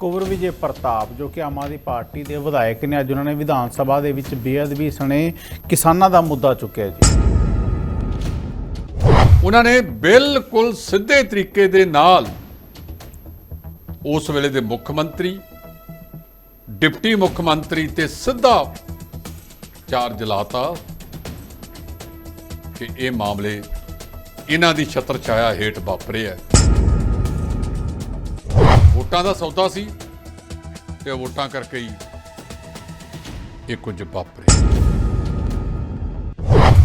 ਕੁਵਰ ਵਿਜੇ ਪ੍ਰਤਾਪ, ਜੋ ਕਿ ਆਮ ਆਦਮੀ ਪਾਰਟੀ ਦੇ ਵਿਧਾਇਕ ਨੇ। ਅੱਜ ਉਹਨਾਂ ਨੇ ਵਿਧਾਨ ਸਭਾ ਦੇ ਵਿੱਚ ਬੇਅਦਬੀ ਸਣੇ ਕਿਸਾਨਾਂ ਦਾ ਮੁੱਦਾ ਚੁੱਕਿਆ ਜੀ। ਉਹਨਾਂ ਨੇ ਬਿਲਕੁਲ ਸਿੱਧੇ ਤਰੀਕੇ ਦੇ ਨਾਲ ਉਸ ਵੇਲੇ ਦੇ ਮੁੱਖ ਮੰਤਰੀ, ਡਿਪਟੀ ਮੁੱਖ ਮੰਤਰੀ ਤੇ ਸਿੱਧਾ ਚਾਰਜ ਲਾਤਾ ਕਿ ਇਹ ਮਾਮਲੇ ਇਹਨਾਂ ਦੀ ਛਤਰ ਛਾਇਆ ਹੇਠ ਵਾਪਰੇ ਹੈ ਵੋਟਾਂ ਦਾ ਸੌਦਾ ਸੀ ਤੇ ਵੋਟਾਂ ਕਰਕੇ ਹੀ ਇਹ ਕੁਝ ਵਾਪਰੇ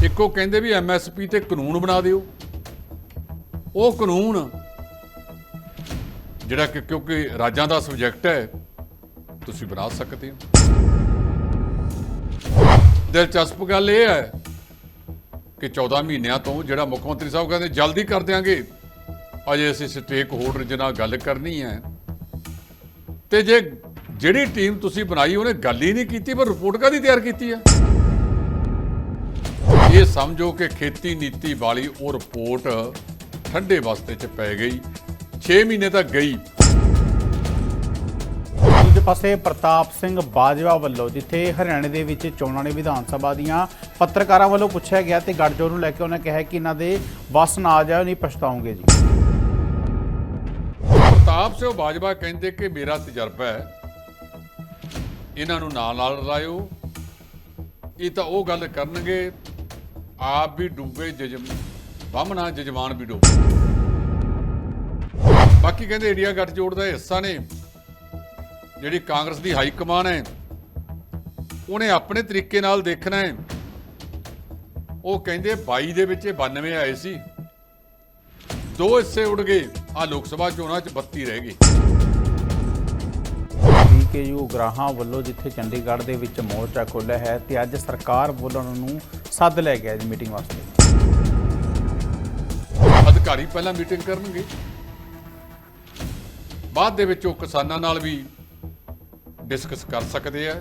ਇੱਕੋ ਕਹਿੰਦੇ ਵੀ ਐਮਐਸਪੀ ਤੇ ਕਾਨੂੰਨ ਬਣਾ ਦਿਓ। ਉਹ ਕਾਨੂੰਨ ਜਿਹੜਾ ਕਿ ਕਿਉਂਕਿ ਰਾਜਾਂ ਦਾ ਸਬਜੈਕਟ ਹੈ, ਤੁਸੀਂ ਬਣਾ ਸਕਦੇ ਹੋ। ਦਿਲਚਸਪ ਗੱਲ ਇਹ ਹੈ ਕਿ 14 ਮਹੀਨਿਆਂ ਤੋਂ ਜਿਹੜਾ ਮੁੱਖ ਮੰਤਰੀ ਸਾਹਿਬ ਕਹਿੰਦੇ, ਜਲਦੀ ਕਰ ਦਿਆਂਗੇ। ਅਜੇ ਅਸੀਂ ਸਟੇਕ ਹੋਲਡਰ ਦੇ ਨਾਲ ਗੱਲ ਕਰਨੀ ਹੈ। ਤੇ ਜੇ ਜਿਹੜੀ ਟੀਮ ਤੁਸੀਂ ਬਣਾਈ ਉਹਨੇ ਗੱਲ ਹੀ ਨਹੀਂ ਕੀਤੀ ਪਰ ਰਿਪੋਰਟ ਕਾਦੀ ਤਿਆਰ ਕੀਤੀ ਹੈ ਇਹ ਸਮਝੋ ਕਿ ਖੇਤੀ ਨੀਤੀ ਵਾਲੀ ਉਹ ਰਿਪੋਰਟ ਠੰਡੇ ਵਾਸਤੇ ਚ ਪੈ ਗਈ 6 ਮਹੀਨੇ ਤੱਕ ਗਈ। ਦੂਜੇ ਪਾਸੇ ਪ੍ਰਤਾਪ ਸਿੰਘ ਬਾਜਵਾ ਵੱਲੋਂ, ਜਿੱਥੇ ਹਰਿਆਣੇ ਦੇ ਵਿੱਚ ਚੋਣਾਂ ਨੇ ਵਿਧਾਨ ਸਭਾ ਦੀਆਂ, ਪੱਤਰਕਾਰਾਂ ਵੱਲੋਂ ਪੁੱਛਿਆ ਗਿਆ ਤੇ ਗੱਠਜੋੜ ਨੂੰ ਲੈ ਕੇ ਉਹਨਾਂ ਕਿਹਾ ਕਿ ਇਹਨਾਂ ਦੇ ਵਸ ਨਾ ਆ ਜਾਏ ਨਹੀਂ ਪਛਤਾਉਂਗੇ ਜੀ। ਪ੍ਰਤਾਪ ਸਿੰਘ ਬਾਜਵਾ ਕਹਿੰਦੇ ਕਿ ਮੇਰਾ ਤਜਰਬਾ ਹੈ, ਇਹਨਾਂ ਨੂੰ ਨਾਲ ਨਾਲ ਰਲਾਇਓ। ਇਹ ਤਾਂ ਉਹ ਗੱਲ ਕਰਨਗੇ, ਆਪ ਵੀ ਡੁੱਬੇ ਜਜਮ ਬਾਹਮਣਾ ਜਜਮਾਨ ਵੀ ਡੁੱਬ। ਬਾਕੀ ਕਹਿੰਦੇ ਇੰਡੀਆ ਗੱਠਜੋੜ ਦਾ ਹਿੱਸਾ ਨੇ, ਜਿਹੜੀ ਕਾਂਗਰਸ ਦੀ ਹਾਈ ਕਮਾਨ ਹੈ, ਉਹਨੇ ਆਪਣੇ ਤਰੀਕੇ ਨਾਲ ਦੇਖਣਾ ਹੈ। ਉਹ ਕਹਿੰਦੇ 22 ਦੇ ਵਿੱਚ ਇਹ 92 ਆਏ ਸੀ। ਦੋ ਹਿੱਸੇ ਉੜ ਗਏ। ਆ ਲੋਕ ਸਭਾ ਚੋਣਾਂ ਚ 32 ਰਹਿ ਗਏ ਬੀਕੇਯੂ ਗ੍ਰਾਹਾਂ ਵੱਲੋਂ ਜਿੱਥੇ ਚੰਡੀਗੜ੍ਹ ਦੇ ਵਿੱਚ ਮੋਰਚਾ ਖੋਲ੍ਹਿਆ ਹੈ ਤੇ ਅੱਜ ਸਰਕਾਰ ਵੱਲੋਂ ਉਹਨਾਂ ਨੂੰ ਸੱਦ ਲਿਆ ਗਿਆ ਜੀ ਮੀਟਿੰਗ ਵਾਸਤੇ। ਅਧਿਕਾਰੀ ਪਹਿਲਾਂ ਮੀਟਿੰਗ ਕਰਨਗੇ। ਬਾਅਦ ਦੇ ਵਿੱਚ ਉਹ ਕਿਸਾਨਾਂ ਨਾਲ ਵੀ ਡਿਸਕਸ ਕਰ ਸਕਦੇ ਆ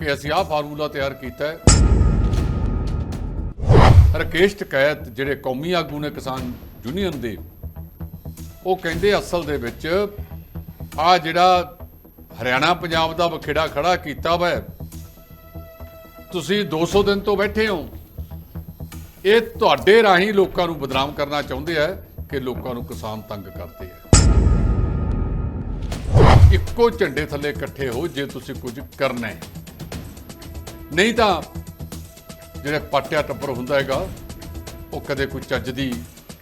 ਕਿ ਅਸੀਂ ਆਹ ਫਾਰਮੂਲਾ ਤਿਆਰ ਕੀਤਾ ਹੈ। ਰਕੇਸ਼ ਟਕੈਤ ਜਿਹੜੇ ਕੌਮੀ ਆਗੂ ਨੇ ਕਿਸਾਨ ਯੂਨੀਅਨ ਦੇ ਉਹ ਕਹਿੰਦੇ ਅਸਲ ਦੇ ਵਿੱਚ ਆ ਜਿਹੜਾ ਹਰਿਆਣਾ ਪੰਜਾਬ ਦਾ ਵਖੇੜਾ ਖੜਾ ਕੀਤਾ ਵਾ, ਤੁਸੀਂ 200 ਦਿਨ ਤੋਂ ਬੈਠੇ ਹੋ। ਇਹ ਤੁਹਾਡੇ ਰਾਹੀਂ ਲੋਕਾਂ ਨੂੰ ਬਦਨਾਮ ਕਰਨਾ ਚਾਹੁੰਦੇ ਆ ਕਿ ਲੋਕਾਂ ਨੂੰ ਕਿਸਾਨ ਤੰਗ ਕਰਦੇ ਆ। ਇੱਕੋ ਝੰਡੇ ਥੱਲੇ ਇਕੱਠੇ ਹੋ ਜੇ ਤੁਸੀਂ ਕੁਝ ਕਰਨਾ ਹੈ। ਨਹੀਂ ਤਾਂ ਜਿਹੜੇ ਪਾਟਿਆ ਟੱਪਰ ਹੁੰਦਾ ਹੈਗਾ, ਉਹ ਕਦੇ ਕੋਈ ਚੱਜ ਦੀ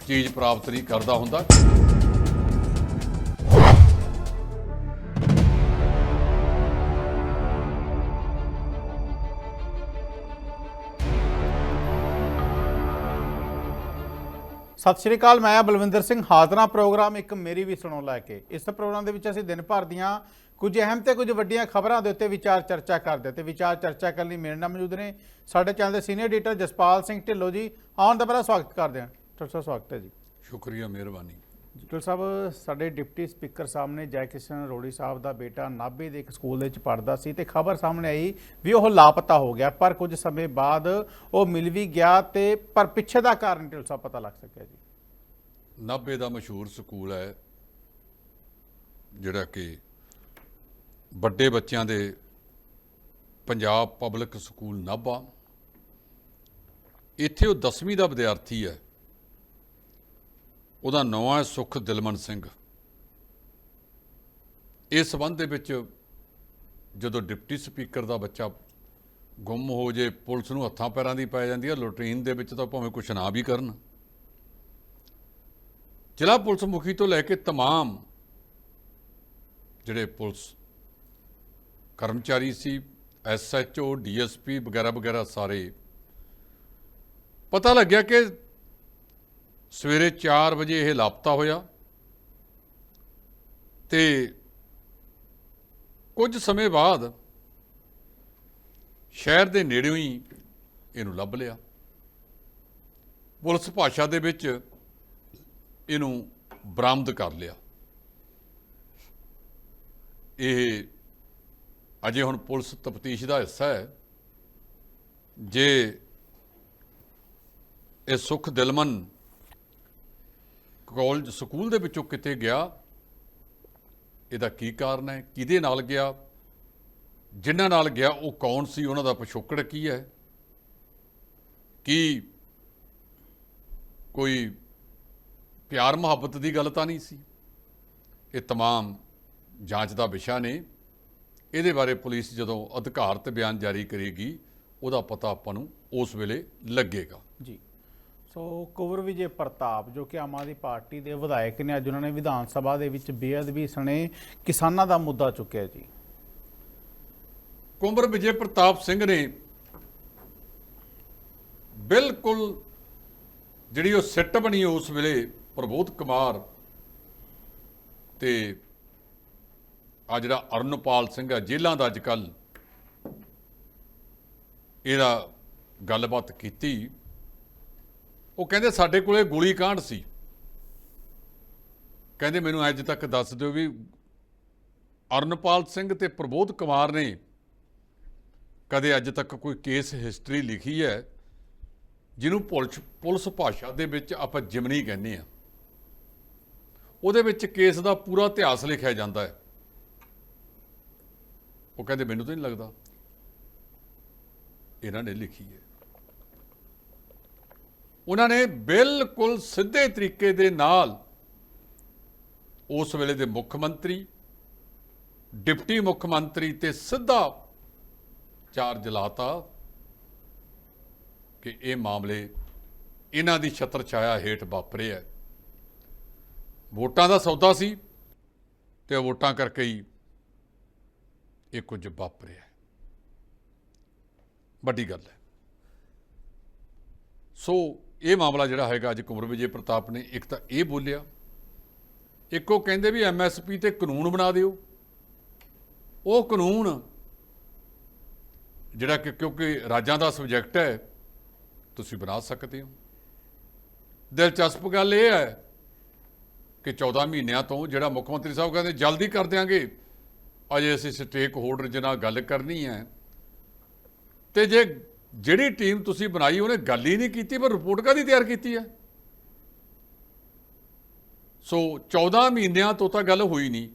ਚੀਜ਼ ਪ੍ਰਾਪਤ ਨਹੀਂ ਕਰਦਾ ਹੁੰਦਾ। ਸਤਿ ਸ਼੍ਰੀ ਅਕਾਲ, ਮੈਂ ਬਲਵਿੰਦਰ ਸਿੰਘ। ਹਾਜ਼ਰਾ ਪ੍ਰੋਗਰਾਮ ਇੱਕ ਮੇਰੀ ਵੀ ਸੁਣੋ ਲੈ ਕੇ। ਇਸ ਪ੍ਰੋਗਰਾਮ ਦੇ ਵਿੱਚ ਅਸੀਂ ਦਿਨ ਭਰ ਦੀਆਂ ਕੁਝ ਅਹਿਮ ਤੇ ਕੁਝ ਵੱਡੀਆਂ ਖਬਰਾਂ ਦੇ ਉੱਤੇ ਵਿਚਾਰ ਚਰਚਾ ਕਰਦੇ ਤੇ ਵਿਚਾਰ ਚਰਚਾ ਕਰਨ ਲਈ ਮੇਰੇ ਨਾਲ ਮੌਜੂਦ ਨੇ ਸਾਡੇ ਚੈਨਲ ਦੇ ਸੀਨੀਅਰ ਐਡੀਟਰ ਜਸਪਾਲ ਸਿੰਘ ਢਿੱਲੋਂ ਜੀ। ਆਉਣ ਦਾ ਬੜਾ ਸਵਾਗਤ ਕਰਦੇ ਹਾਂ। ਤੁਹਾਡਾ ਸਵਾਗਤ ਹੈ ਜੀ। ਸ਼ੁਕਰੀਆ, ਮਿਹਰਬਾਨੀ। ਢਿੱਲੋਂ ਸਾਹਿਬ, ਸਾਡੇ ਡਿਪਟੀ ਸਪੀਕਰ ਸਾਹਿਬ ਨੇ ਜੈ ਕਿਸ਼ਨ ਰੋੜੀ ਸਾਹਿਬ ਦਾ ਬੇਟਾ ਨਾਭੇ ਦੇ ਇੱਕ ਸਕੂਲ ਦੇ ਵਿੱਚ ਪੜ੍ਹਦਾ ਸੀ ਤੇ ਖਬਰ ਸਾਹਮਣੇ ਆਈ ਵੀ ਉਹ ਲਾਪਤਾ ਹੋ ਗਿਆ, ਪਰ ਕੁਝ ਸਮੇਂ ਬਾਅਦ ਉਹ ਮਿਲ ਵੀ ਗਿਆ ਤੇ ਪਰ ਪਿੱਛੇ ਦਾ ਕਾਰਨ ਢਿੱਲੋਂ ਸਾਹਿਬ ਪਤਾ ਲੱਗ ਸਕਿਆ ਜੀ। ਨਾਭੇ ਦਾ ਮਸ਼ਹੂਰ ਸਕੂਲ ਹੈ, ਜਿਹੜਾ ਕਿ ਵੱਡੇ ਬੱਚਿਆਂ ਦੇ ਪੰਜਾਬ ਪਬਲਿਕ ਸਕੂਲ ਨਾਭਾ। ਇੱਥੇ ਉਹ 10ਵੀਂ ਦਾ ਵਿਦਿਆਰਥੀ ਹੈ। ਉਹਦਾ ਨਾਂ ਹੈ ਸੁਖ ਦਿਲਮਨ ਸਿੰਘ ਇਸ ਸੰਬੰਧ ਦੇ ਵਿੱਚ ਜਦੋਂ ਡਿਪਟੀ ਸਪੀਕਰ ਦਾ ਬੱਚਾ ਗੁੰਮ ਹੋ ਜੇ ਪੁਲਿਸ ਨੂੰ ਹੱਥਾਂ ਪੈਰਾਂ ਦੀ ਪੈ ਜਾਂਦੀ ਹੈ ਲੁਟਰੀਨ ਦੇ ਵਿੱਚ ਤਾਂ ਭਾਵੇਂ ਕੁਛ ਨਾ ਵੀ ਕਰਨ ਜ਼ਿਲ੍ਹਾ ਪੁਲਿਸ ਮੁਖੀ ਤੋਂ ਲੈ ਕੇ तमाम ਜਿਹੜੇ ਪੁਲਿਸ ਕਰਮਚਾਰੀ ਸੀ ਐਸਐਚਓ ਡੀਐਸਪੀ ਵਗੈਰਾ ਵਗੈਰਾ ਸਾਰੇ ਪਤਾ ਲੱਗਿਆ ਕਿ ਸਵੇਰੇ 4 ਵਜੇ ਇਹ ਲਾਪਤਾ ਹੋਇਆ ਤੇ ਕੁਝ ਸਮੇਂ ਬਾਅਦ ਸ਼ਹਿਰ ਦੇ ਨੇੜਿਓਂ ਹੀ ਇਹਨੂੰ ਲੱਭ ਲਿਆ। ਪੁਲਿਸ ਭਾਸ਼ਾ ਦੇ ਵਿੱਚ ਇਹਨੂੰ ਬਰਾਮਦ ਕਰ ਲਿਆ। ਇਹ ਅਜੇ ਹੁਣ ਪੁਲਿਸ ਤਫਤੀਸ਼ ਦਾ ਹਿੱਸਾ ਹੈ। ਜੇ ਇਹ ਸੁਖ ਦਿਲਮਨ ਕਾਲਜ ਸਕੂਲ ਦੇ ਵਿੱਚੋਂ ਕਿਤੇ ਗਿਆ ਇਹਦਾ ਕੀ ਕਾਰਨ ਹੈ ਕਿਹਦੇ ਨਾਲ ਗਿਆ ਜਿਨ੍ਹਾਂ ਨਾਲ ਗਿਆ ਉਹ ਕੌਣ ਸੀ ਉਹਨਾਂ ਦਾ ਪਿਛੋਕੜ ਕੀ ਹੈ ਕੀ ਕੋਈ ਪਿਆਰ ਮੁਹੱਬਤ ਦੀ ਗੱਲ ਤਾਂ ਨਹੀਂ ਸੀ ਇਹ तमाम ਜਾਂਚ ਦਾ ਵਿਸ਼ਾ ਨੇ ਇਹਦੇ ਬਾਰੇ ਪੁਲਿਸ ਜਦੋਂ ਅਧਿਕਾਰਤ ਬਿਆਨ ਜਾਰੀ ਕਰੇਗੀ ਉਹਦਾ ਪਤਾ ਆਪਾਂ ਨੂੰ ਉਸ ਵੇਲੇ ਲੱਗੇਗਾ ਜੀ ਸੋ ਕੁਵਰ ਵਿਜੇ ਪ੍ਰਤਾਪ, ਜੋ ਕਿ ਆਮ ਆਦਮੀ ਪਾਰਟੀ ਦੇ ਵਿਧਾਇਕ ਨੇ, ਅੱਜ ਉਹਨਾਂ ਨੇ ਵਿਧਾਨ ਸਭਾ ਦੇ ਵਿੱਚ ਬੇਅਦਬੀ ਸਣੇ ਕਿਸਾਨਾਂ ਦਾ ਮੁੱਦਾ ਚੁੱਕਿਆ ਜੀ। ਕੁੰਵਰ ਵਿਜੇ ਪ੍ਰਤਾਪ ਸਿੰਘ ਨੇ ਬਿਲਕੁਲ ਜਿਹੜੀ ਉਹ ਸਿੱਟ ਬਣੀ ਉਸ ਵੇਲੇ ਪ੍ਰਬੋਧ ਕੁਮਾਰ ਤੇ ਆ ਜਿਹੜਾ ਅਰਨਪਾਲ ਸਿੰਘ ਆ ਜੇਲਾਂ ਦਾ ਅੱਜ ਕੱਲ ਇਹਦਾ ਗੱਲਬਾਤ ਕੀਤੀ। ਉਹ ਕਹਿੰਦੇ ਸਾਡੇ ਕੋਲੇ ਗੋਲੀ ਕਾਂਡ ਸੀ। ਕਹਿੰਦੇ ਮੈਨੂੰ ਅੱਜ ਤੱਕ ਦੱਸ ਦਿਓ ਵੀ ਅਰਨਪਾਲ ਸਿੰਘ ਤੇ ਪ੍ਰਬੋਧ ਕੁਮਾਰ ਨੇ ਕਦੇ ਅੱਜ ਤੱਕ ਕੋਈ ਕੇਸ ਹਿਸਟਰੀ ਲਿਖੀ ਹੈ ਜਿਹਨੂੰ ਪੁਲਿਸ ਪੁਲਿਸ ਭਾਸ਼ਾ ਦੇ ਵਿੱਚ ਆਪਾਂ ਜਿਮਨੀ ਕਹਿੰਦੇ ਆ ਉਹਦੇ ਵਿੱਚ ਕੇਸ ਦਾ ਪੂਰਾ ਇਤਿਹਾਸ ਲਿਖਿਆ ਜਾਂਦਾ ਹੈ। ਉਹ ਕਹਿੰਦੇ ਮੈਨੂੰ ਤਾਂ ਨਹੀਂ ਲੱਗਦਾ। ਇਹਨਾਂ ਨੇ ਲਿਖੀ ਹੈ। ਉਹਨਾਂ ਨੇ ਬਿਲਕੁਲ ਸਿੱਧੇ ਤਰੀਕੇ ਦੇ ਨਾਲ ਉਸ ਵੇਲੇ ਦੇ ਮੁੱਖ ਮੰਤਰੀ, ਡਿਪਟੀ ਮੁੱਖ ਮੰਤਰੀ ਤੇ ਸਿੱਧਾ ਚਾਰਜ ਲਾਤਾ ਕਿ ਇਹ ਮਾਮਲੇ ਇਹਨਾਂ ਦੀ ਛਤਰ ਛਾਇਆ ਹੇਠ ਵਾਪਰੇ ਹੈ। ਵੋਟਾਂ ਦਾ ਸੌਦਾ ਸੀ ਤੇ ਵੋਟਾਂ ਕਰਕੇ ਹੀ ਇਹ ਕੁਝ ਵਾਪਰਿਆ ਵੱਡੀ ਗੱਲ ਹੈ। ਸੋ ਇਹ ਮਾਮਲਾ ਜਿਹੜਾ ਹੈਗਾ ਅੱਜ ਕੁਮਰ ਵਿਜੇ ਪ੍ਰਤਾਪ ਨੇ ਇੱਕ ਤਾਂ ਇਹ ਬੋਲਿਆ, ਇੱਕ ਉਹ ਕਹਿੰਦੇ ਵੀ ਐਮਐਸਪੀ ਤੇ ਕਾਨੂੰਨ ਬਣਾ ਦਿਓ। ਉਹ ਕਾਨੂੰਨ ਜਿਹੜਾ ਕਿ ਕਿਉਂਕਿ ਰਾਜਾਂ ਦਾ ਸਬਜੈਕਟ ਹੈ, ਤੁਸੀਂ ਬਣਾ ਸਕਦੇ ਹੋ। ਦਿਲਚਸਪ ਗੱਲ ਇਹ ਹੈ ਕਿ 14 ਮਹੀਨਿਆਂ ਤੋਂ ਜਿਹੜਾ ਮੁੱਖ ਮੰਤਰੀ ਸਾਹਿਬ ਕਹਿੰਦੇ, ਜਲਦੀ ਕਰ ਦਿਆਂਗੇ। ਅਜੇ ਅਸੀਂ ਸਟੇਕ ਹੋਲਡਰ ਦੇ ਨਾਲ ਗੱਲ ਕਰਨੀ ਹੈ। ਤੇ ਜੇ ਜਿਹੜੀ ਟੀਮ ਤੁਸੀਂ ਬਣਾਈ, ਉਹਨੇ ਗੱਲ ਹੀ ਨਹੀਂ ਕੀਤੀ, ਪਰ ਰਿਪੋਰਟ ਕਾਦੀ ਤਿਆਰ ਕੀਤੀ ਹੈ? ਸੋ 14 ਮਹੀਨਿਆਂ ਤੋਂ ਤਾਂ ਗੱਲ ਹੋਈ ਨਹੀਂ।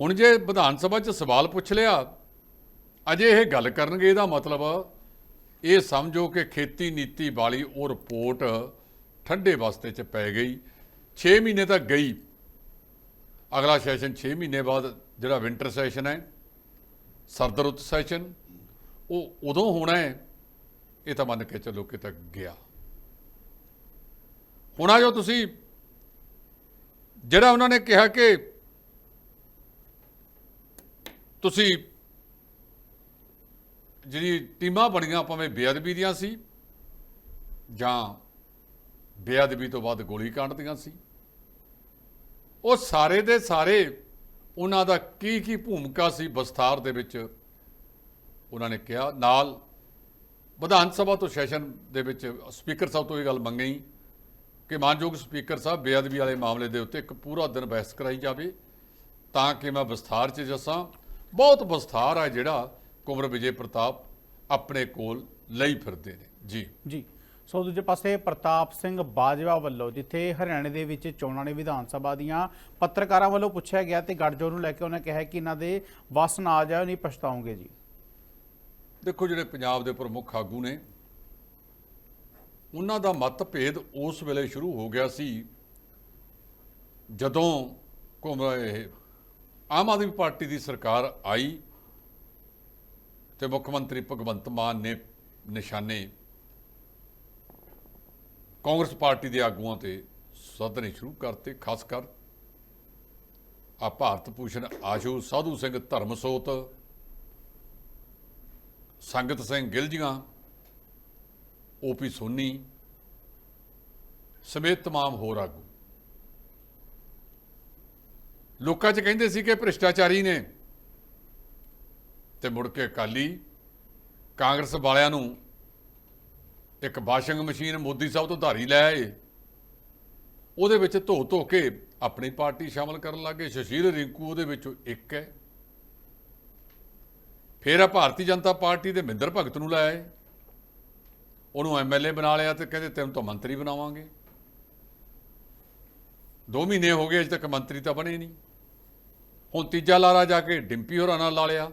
ਹੁਣ ਜੇ ਵਿਧਾਨ ਸਭਾ 'ਚ ਸਵਾਲ ਪੁੱਛ ਲਿਆ, ਅਜੇ ਇਹ ਗੱਲ ਕਰਨਗੇ, ਇਹਦਾ ਮਤਲਬ ਇਹ ਸਮਝੋ ਕਿ ਖੇਤੀ ਨੀਤੀ ਵਾਲੀ ਉਹ ਰਿਪੋਰਟ ਠੰਡੇ ਵਾਸਤੇ 'ਚ ਪੈ ਗਈ। 6 ਮਹੀਨੇ ਤੱਕ ਗਈ। ਅਗਲਾ ਸੈਸ਼ਨ 6 ਮਹੀਨੇ ਬਾਅਦ ਜਿਹੜਾ ਵਿੰਟਰ ਸੈਸ਼ਨ ਹੈ, ਸਰਦ ਰੁੱਤ ਸੈਸ਼ਨ ਉਹ ਉਦੋਂ ਹੋਣਾ ਹੈ। ਇਹ ਤਾਂ ਮੰਨ ਕੇ ਚੱਲੋ ਕਿ ਤੱਕ ਗਿਆ। ਹੁਣ ਆ ਜੋ ਤੁਸੀਂ। ਜਿਹੜਾ ਉਹਨਾਂ ਨੇ ਕਿਹਾ ਕਿ ਤੁਸੀਂ ਜਿਹੜੀ ਟੀਮਾਂ ਬਣੀਆਂ ਭਾਵੇਂ ਬੇਅਦਬੀ ਦੀਆਂ ਸੀ ਜਾਂ ਬੇਅਦਬੀ ਤੋਂ ਬਾਅਦ ਗੋਲੀ ਕਾਂਡ ਦੀਆਂ ਸੀ, ਉਹ ਸਾਰੇ ਦੇ ਸਾਰੇ ਉਹਨਾਂ ਦਾ ਕੀ ਕੀ ਭੂਮਿਕਾ ਸੀ ਵਿਸਥਾਰ ਦੇ ਵਿੱਚ, ਉਹਨਾਂ ਨੇ ਕਿਹਾ, ਨਾਲ ਵਿਧਾਨ ਸਭਾ ਤੋਂ ਸੈਸ਼ਨ ਦੇ ਵਿੱਚ ਸਪੀਕਰ ਸਾਹਿਬ ਤੋਂ ਇਹ ਗੱਲ ਮੰਗੀ ਕਿ ਮਾਨਯੋਗ ਸਪੀਕਰ ਸਾਹਿਬ, ਬੇਅਦਬੀ ਵਾਲੇ ਮਾਮਲੇ ਦੇ ਉੱਤੇ ਇੱਕ ਪੂਰਾ ਦਿਨ ਬਹਿਸ ਕਰਾਈ ਜਾਵੇ ਤਾਂ ਕਿ ਮੈਂ ਵਿਸਥਾਰ 'ਚ ਜੱਸਾਂ ਬਹੁਤ ਵਿਸਥਾਰ ਹੈ ਜਿਹੜਾ ਕੁਮਰ ਵਿਜੇ ਪ੍ਰਤਾਪ ਆਪਣੇ ਕੋਲ ਲਈ ਫਿਰਦੇ ਨੇ। ਜੀ। ਜੀ। ਸੋ ਦੂਜੇ ਪਾਸੇ ਪ੍ਰਤਾਪ ਸਿੰਘ ਬਾਜਵਾ ਵੱਲੋਂ, ਜਿੱਥੇ ਹਰਿਆਣੇ ਦੇ ਵਿੱਚ ਚੋਣਾਂ ਨੇ ਵਿਧਾਨ ਸਭਾ ਦੀਆਂ, ਪੱਤਰਕਾਰਾਂ ਵੱਲੋਂ ਪੁੱਛਿਆ ਗਿਆ ਤੇ ਗੱਠਜੋੜ ਨੂੰ ਲੈ ਕੇ ਉਹਨਾਂ ਕਿਹਾ ਕਿ ਇਹਨਾਂ ਦੇ ਵਸ ਨਾ ਆ ਜਾਏ ਨਹੀਂ ਪਛਤਾਉਂਗੇ ਜੀ। ਦੇਖੋ ਜਿਹੜੇ ਪੰਜਾਬ ਦੇ ਪ੍ਰਮੁੱਖ ਆਗੂ ਨੇ, ਉਹਨਾਂ ਦਾ ਮਤਭੇਦ ਉਸ ਵੇਲੇ ਸ਼ੁਰੂ ਹੋ ਗਿਆ ਸੀ ਜਦੋਂ ਘੁੰਮ ਇਹ ਆਮ ਆਦਮੀ ਪਾਰਟੀ ਦੀ ਸਰਕਾਰ ਆਈ ਤੇ ਮੁੱਖ ਮੰਤਰੀ ਭਗਵੰਤ ਮਾਨ ਨੇ ਨਿਸ਼ਾਨੇ ਕਾਂਗਰਸ ਪਾਰਟੀ ਦੇ ਆਗੂਆਂ ਤੇ ਸੱਦਣੇ ਸ਼ੁਰੂ ਕਰਤੇ, ਖਾਸ ਕਰ ਆ ਭਾਰਤ ਭੂਸ਼ਣ ਆਸ਼ੂ ਸਾਧੂ ਸਿੰਘ ਧਰਮਸੋਤ ਸੰਗਤ ਸਿੰਘ ਗਿਲਜੀਆਂ ਓਪੀ ਸੋਨੀ ਸਮੇਤ तमाम ਹੋਰ ਆਗੂ ਲੋਕਾਂ 'ਚ ਕਹਿੰਦੇ ਸੀ ਕਿ ਭ੍ਰਿਸ਼ਟਾਚਾਰੀ ਨੇ ਤੇ ਮੁੜ ਕੇ ਅਕਾਲੀ ਕਾਂਗਰਸ ਵਾਲਿਆਂ ਨੂੰ ਇੱਕ ਵਾਸ਼ਿੰਗ ਮਸ਼ੀਨ ਮੋਦੀ ਸਾਹਿਬ ਤੋਂ ਧਾਰੀ ਲੈ ਆਏ ਉਹਦੇ ਵਿੱਚ ਧੋ ਧੋ ਕੇ ਆਪਣੀ ਪਾਰਟੀ ਸ਼ਾਮਲ ਕਰਨ ਲੱਗੇ ਸ਼ਸ਼ੀਰ ਰਿੰਕੂ ਉਹਦੇ ਵਿੱਚੋਂ ਇੱਕ ਹੈ ਫਿਰ ਆ ਭਾਰਤੀ ਜਨਤਾ ਪਾਰਟੀ ਦੇ ਮਹਿੰਦਰ ਭਗਤ ਨੂੰ ਲਾਇਆ ਉਹਨੂੰ ਐਮਐਲਏ ਬਣਾ ਲਿਆ ਤੇ ਕਹਿੰਦੇ ਤੈਨੂੰ ਤਾਂ ਮੰਤਰੀ ਬਣਾਵਾਂਗੇ। 2 ਮਹੀਨੇ ਹੋ ਗਏ ਅਜੇ ਤੱਕ ਮੰਤਰੀ ਤਾਂ ਬਣੇ ਨਹੀਂ। ਹੁਣ ਤੀਜਾ ਲਾਰਾ ਜਾ ਕੇ ਡਿੰਪੀ ਹੋਰਾਂ ਨਾਲ ਲਾ ਲਿਆ।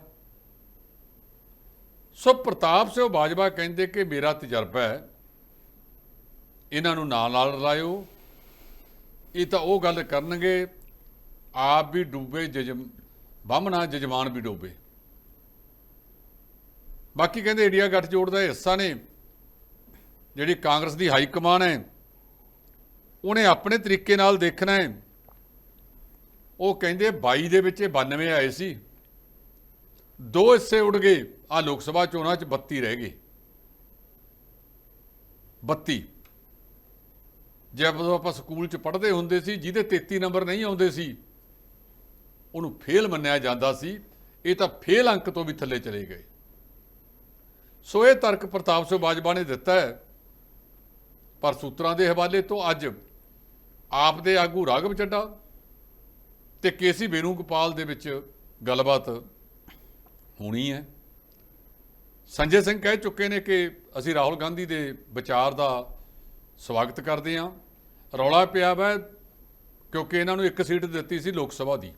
ਸੋ ਪ੍ਰਤਾਪ ਸਿੰਘ ਬਾਜਵਾ ਕਹਿੰਦੇ ਕਿ ਮੇਰਾ ਤਜਰਬਾ ਹੈ, ਇਹਨਾਂ ਨੂੰ ਨਾਲ ਨਾਲ ਲਾਇਓ ਇਹ ਤਾਂ ਉਹ ਗੱਲ ਕਰਨਗੇ, ਆਪ ਵੀ ਡੂਬੇ, ਜਜਮ ਬਾਹਮਣਾ ਜਜਮਾਨ ਵੀ ਡੂਬੇ। ਬਾਕੀ ਕਹਿੰਦੇ ਇੰਡੀਆ ਗੱਠਜੋੜ ਦਾ ਹਿੱਸਾ ਨੇ, ਜਿਹੜੀ ਕਾਂਗਰਸ ਦੀ ਹਾਈ ਕਮਾਨ ਹੈ, ਉਹਨੇ ਆਪਣੇ ਤਰੀਕੇ ਨਾਲ ਦੇਖਣਾ ਹੈ। ਉਹ ਕਹਿੰਦੇ 22 ਦੇ ਵਿੱਚ ਇਹ 92 ਆਏ ਸੀ, ਦੋ ਹਿੱਸੇ ਉੱਡ ਗਏ ਆ ਲੋਕ ਸਭਾ ਚੋਣਾਂ 'ਚ 32 ਰਹਿ ਗਏ 32 ਜਦੋਂ ਆਪਾਂ ਸਕੂਲ 'ਚ ਪੜ੍ਹਦੇ ਹੁੰਦੇ ਸੀ, ਜਿਹਦੇ 33 ਨੰਬਰ ਨਹੀਂ ਆਉਂਦੇ ਸੀ, ਉਹਨੂੰ ਫੇਲ ਮੰਨਿਆ ਜਾਂਦਾ ਸੀ, ਇਹ ਤਾਂ ਫੇਲ ਅੰਕ ਤੋਂ ਵੀ ਥੱਲੇ ਚਲੇ ਗਏ। ਸੋ ਇਹ ਤਰਕ ਪ੍ਰਤਾਪ ਸਿੰਘ ਬਾਜਵਾ ਨੇ ਦਿੱਤਾ ਹੈ। ਪਰ ਸੂਤਰਾਂ ਦੇ ਹਵਾਲੇ ਤੋਂ ਅੱਜ ਆਪ ਦੇ ਆਗੂ ਰਾਘਵ ਚੱਡਾ ਤੇ ਕੇਸੀ ਵੇਣੂਗੋਪਾਲ ਦੇ ਵਿੱਚ ਗੱਲਬਾਤ ਹੋਣੀ ਹੈ। ਸੰਜੇ ਸਿੰਘ ਕਹਿ ਚੁੱਕੇ ਨੇ ਕਿ ਅਸੀਂ ਰਾਹੁਲ ਗਾਂਧੀ ਦੇ ਵਿਚਾਰ ਦਾ ਸਵਾਗਤ ਕਰਦੇ ਹਾਂ। ਰੌਲਾ ਪਿਆ ਵਾ ਕਿਉਂਕਿ ਇਹਨਾਂ ਨੂੰ ਇੱਕ ਸੀਟ ਦਿੱਤੀ ਸੀ ਲੋਕ ਸਭਾ ਦੀ।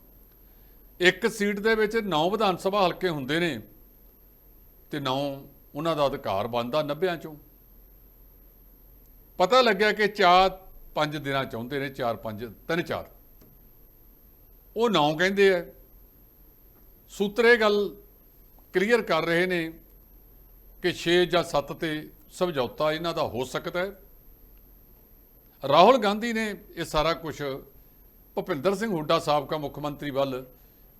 ਇੱਕ ਸੀਟ ਦੇ ਵਿੱਚ ਨੌ ਵਿਧਾਨ ਸਭਾ ਹਲਕੇ ਹੁੰਦੇ ਨੇ ਤੇ ਨੌ ਉਹਨਾਂ ਦਾ ਅਧਿਕਾਰ ਬਣਦਾ 90 ਚੋਂ। ਪਤਾ ਲੱਗਿਆ ਕਿ ਚਾਰ ਪੰਜ ਦਿਨਾਂ ਚਾਹੁੰਦੇ ਨੇ, ਚਾਰ ਪੰਜ, ਤਿੰਨ ਚਾਰ। ਉਹ ਨੌ ਕਹਿੰਦੇ ਆ। ਸੂਤਰੇ ਗੱਲ ਕਲੀਅਰ ਕਰ ਰਹੇ ਨੇ ਕਿ 6 ਜਾਂ 7 ਤੇ ਸਮਝੌਤਾ ਇਹਨਾਂ ਦਾ ਹੋ ਸਕਦਾ ਹੈ। ਰਾਹੁਲ ਗਾਂਧੀ ਨੇ ਇਹ ਸਾਰਾ ਕੁਝ ਭੁਪਿੰਦਰ ਸਿੰਘ ਹੁੱਡਾ ਸਾਬਕਾ ਮੁੱਖ ਮੰਤਰੀ ਵੱਲ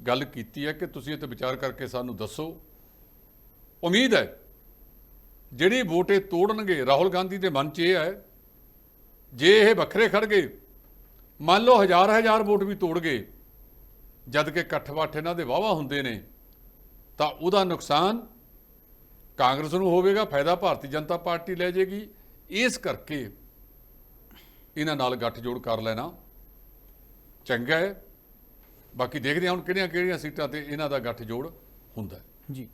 ਗੱਲ ਕੀਤੀ ਹੈ ਕਿ ਤੁਸੀਂ ਇਹ ਤੇ ਵਿਚਾਰ ਕਰਕੇ ਸਾਨੂੰ ਦੱਸੋ। ਉਮੀਦ ਹੈ ਜਿਹੜੀ ਵੋਟ ਇਹ ਤੋੜਨਗੇ, ਰਾਹੁਲ ਗਾਂਧੀ ਦੇ ਮਨ 'ਚ ਇਹ ਹੈ, ਜੇ ਇਹ ਵੱਖਰੇ ਖੜ ਗਏ ਮੰਨ ਲਓ ਹਜ਼ਾਰ ਹਜ਼ਾਰ ਵੋਟ ਵੀ ਤੋੜ ਗਏ ਜਦ ਕਿ ਇਕੱਠ ਵੱਠ ਇਹਨਾਂ ਦੇ ਵਾਵਾ ਹੁੰਦੇ ਨੇ, ਤਾਂ ਉਹਦਾ ਨੁਕਸਾਨ ਕਾਂਗਰਸ ਨੂੰ ਹੋਵੇਗਾ, ਫਾਇਦਾ ਭਾਰਤੀ ਜਨਤਾ ਪਾਰਟੀ ਲੈ ਜਾਏਗੀ ਇਸ ਕਰਕੇ ਇਹਨਾਂ ਨਾਲ ਗੱਠਜੋੜ ਕਰ ਲੈਣਾ ਚੰਗਾ ਹੈ। ਬਾਕੀ ਦੇਖਦੇ ਹਾਂ ਹੁਣ ਕਿਹੜੀਆਂ ਕਿਹੜੀਆਂ ਸੀਟਾਂ ਤੇ ਇਹਨਾਂ ਦਾ ਗੱਠਜੋੜ ਹੁੰਦਾ ਜੀ।